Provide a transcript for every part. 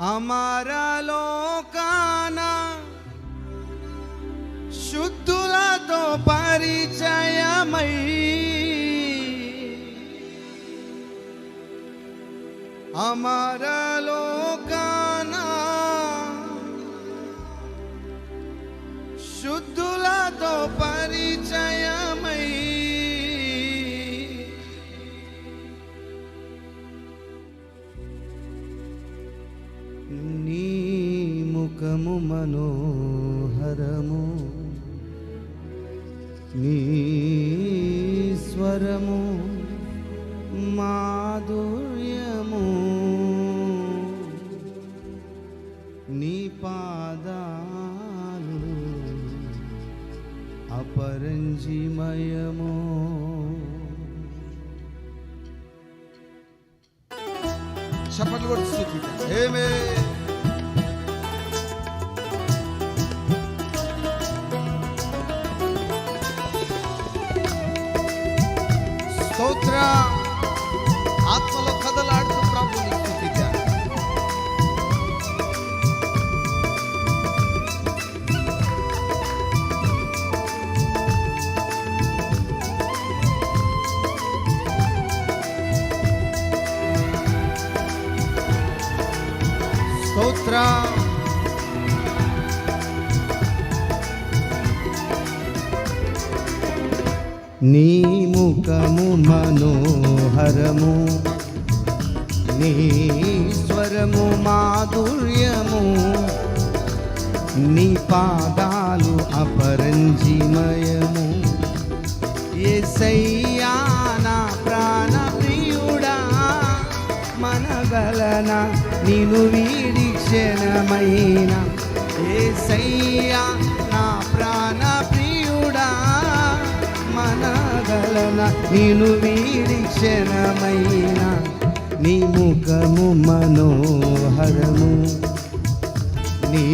అమరలోకాన శుద్ధులతో పరిచయమై అమరలోకాన ముఖము మనోహరము. నీ స్వరము మాధుర్యము. నీ పాదాలు అపరంజిమయము. చప్పట్లు కూడా స్థుతిద్దాం. ఏమే స్తోత్ర ఆత్మలో కదలాడుతూ ప్రభుని స్థుతిద్దాం. స్తోత్ర నీ ముఖము మనోహరము నీ స్వరము మాధుర్యము నీ పాదాలు అపరంజిమయము. ఏసయ్యా నా ప్రాణ ప్రియుడా మనగలన నిను వీడి క్షణమైన. ఏసయ్యా మనగలన నిను వీడి క్షణమైన నీ ముఖము మనోహరము. నీ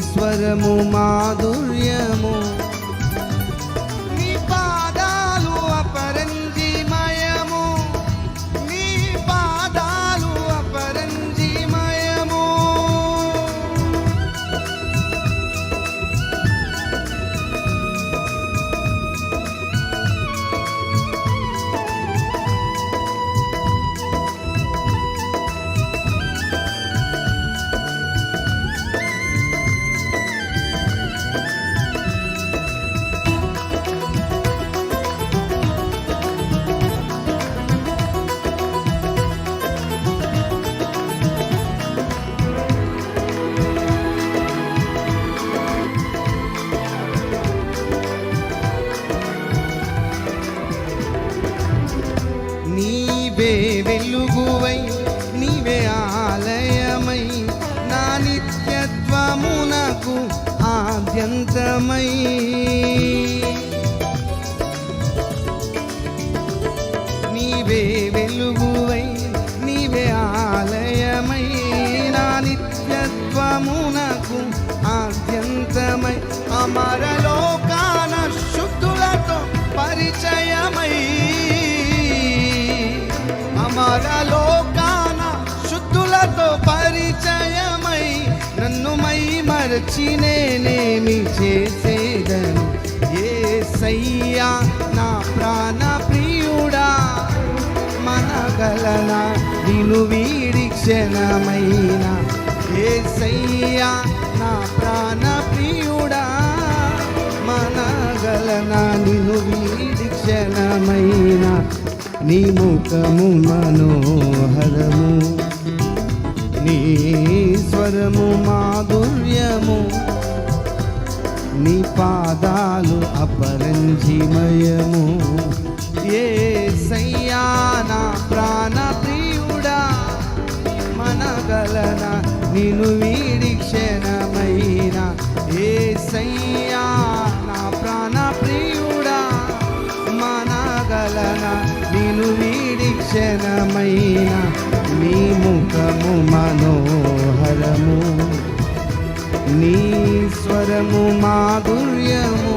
స్వరము మాధుర్యము నీవే వెలుగువై నీవే ఆలయమై నా నిత్యత్వమునకు ఆద్యంతమై. నీవే వెలుగువై నీవే ఆలయమై నా నిత్యత్వమునకు ఆద్యంతమై. అమరలో పరలోకాన శుద్ధులతో పరిచయమై నన్ను మై మరచి నేనేమి చేసేదను? ఏ సయ్యా నా ప్రాణ ప్రియుడా మనగలన? నిను వీడి క్షణమైన? ఏ సయ్యా నీ ముఖము మనోహరము నీ స్వరము మాధుర్యము నీ పాదాలు అపరంజిమయము. ఏ సయ్యానా ప్రాణ ప్రియుడా మనగలన నిను నేను వీడి క్షణమైన నీ ముఖము మనోహరము. నీ స్వరము మాధుర్యము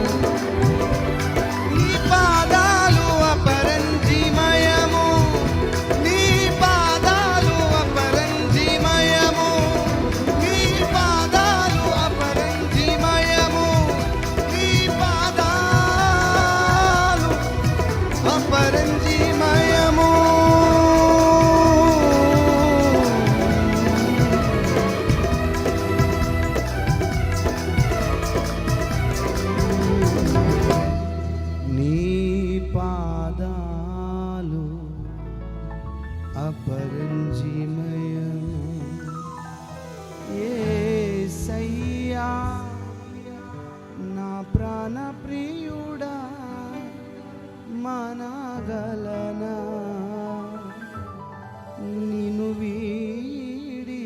పరంజీమయము ఏసయ్యా నా ప్రాణ ప్రియుడా మనగలనా నిను వీడి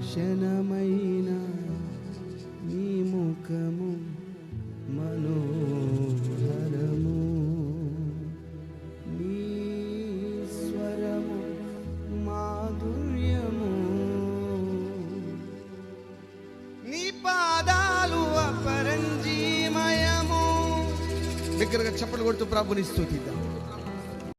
క్షణమయ్య దగ్గరగా చప్పట్లు కొడుతూ ప్రభుని స్థుతిద్దాం.